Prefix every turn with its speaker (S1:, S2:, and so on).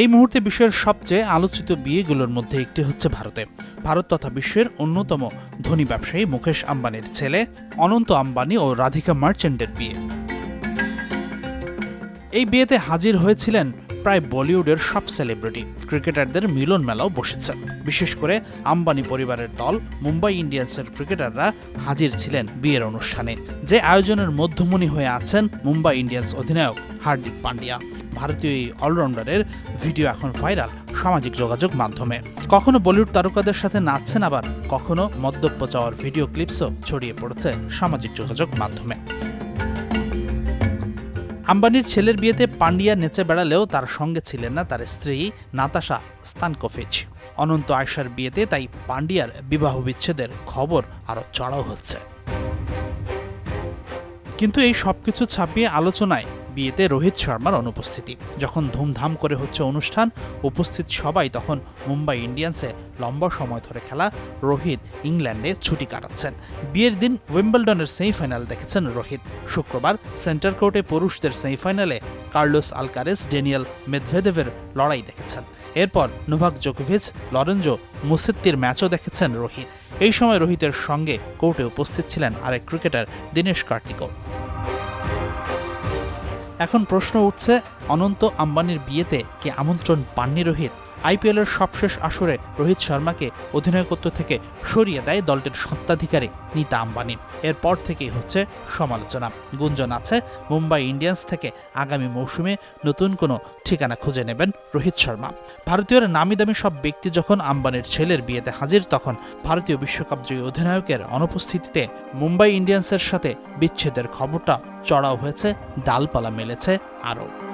S1: এই মুহূর্তে বিশ্বের সবচেয়ে আলোচিত বিয়েগুলোর মধ্যে একটি হচ্ছে ভারতে। ভারত তথা বিশ্বের অন্যতম ধনী ব্যবসায়ী মুকেশ আম্বানির ছেলে অনন্ত আম্বানি ও রাধিকা মার্চেন্টের বিয়ে। এই বিয়েতে হাজির হয়েছিলেন প্রায় বলিউডের সব সেলিব্রিটি, ক্রিকেটারদের মিলন মেলাও বসেছে। বিশেষ করে আম্বানি পরিবারের দল, মুম্বাই ইন্ডিয়ান্সের ক্রিকেটাররা হাজির ছিলেন বিয়ের অনুষ্ঠানে, যে আয়োজনের মধ্যমণি হয়ে আছেন মুম্বাই ইন্ডিয়ান্স অধিনায়ক হার্দিক পান্ডিয়া। ভারতীয় এই অলরাউন্ডারের ভিডিও এখন ভাইরাল সামাজিক যোগাযোগ মাধ্যমে। কখনো বলিউড তারকাদের সাথে নাচছেন আবার কখনো মদ্যপ চাওয়ার ভিডিও ক্লিপসও ছড়িয়ে পড়েছে সামাজিক যোগাযোগ মাধ্যমে। আম্বানির ছেলের বিয়েতে পান্ডিয়া নেচে বেড়ালেও তার সঙ্গে ছিলেন না তার স্ত্রী নাতাশা স্তানকোভিচ অনন্ত আয়সার বিয়েতে তাই পান্ডিয়ার বিবাহ বিচ্ছেদের খবর আরও চড়াও হচ্ছে। কিন্তু এই সবকিছু ছাপিয়ে আলোচনায় বিয়েতে রোহিত শর্মার অনুপস্থিতি। যখন ধুমধাম করে হচ্ছে অনুষ্ঠান, উপস্থিত সবাই তখন মুম্বাই ইন্ডিয়ান্সে লম্বা সময় ধরে খেলা রোহিত ইংল্যান্ডে ছুটি কাটাচ্ছেন। বিয়ের দিন উইম্বলডনের সেমিফাইনাল দেখেছেন রোহিত। শুক্রবার সেন্টার কোর্টে পুরুষদের সেমিফাইনালে কার্লোস আলকারেস ডেনিয়েল মেদভেদেভের লড়াই দেখেছেন। এরপর নোভাক জোকোভিচ লরেঞ্জো মুসিত্তির ম্যাচও দেখেছেন রোহিত। এই সময় রোহিতের সঙ্গে কোর্টে উপস্থিত ছিলেন আরেক ক্রিকেটার দীনেশ কার্তিকও। এখন প্রশ্ন উঠছে অনন্ত আম্বানির বিয়েতে কে আমন্ত্রণ পাননি রোহিত? আইপিএলের সবশেষ আসরে রোহিত শর্মাকে অধিনায়কত্ব থেকে সরিয়ে দেয় দলটির সত্ত্বাধিকারী নীতা আম্বানি। এরপর থেকেই হচ্ছে সমালোচনা। গুঞ্জন আছে, মুম্বাই ইন্ডিয়ান্স থেকে আগামী মৌসুমে নতুন কোনো ঠিকানা খুঁজে নেবেন রোহিত শর্মা। ভারতীয়র নামি দামি সব ব্যক্তি যখন আম্বানির ছেলের বিয়েতে হাজির, তখন ভারতীয় বিশ্বকাপ জয়ী অধিনায়কের অনুপস্থিতিতে মুম্বাই ইন্ডিয়ান্সের সাথে বিচ্ছেদের খবরটা চড়াও হয়েছে, ডালপালা মেলেছে আরও।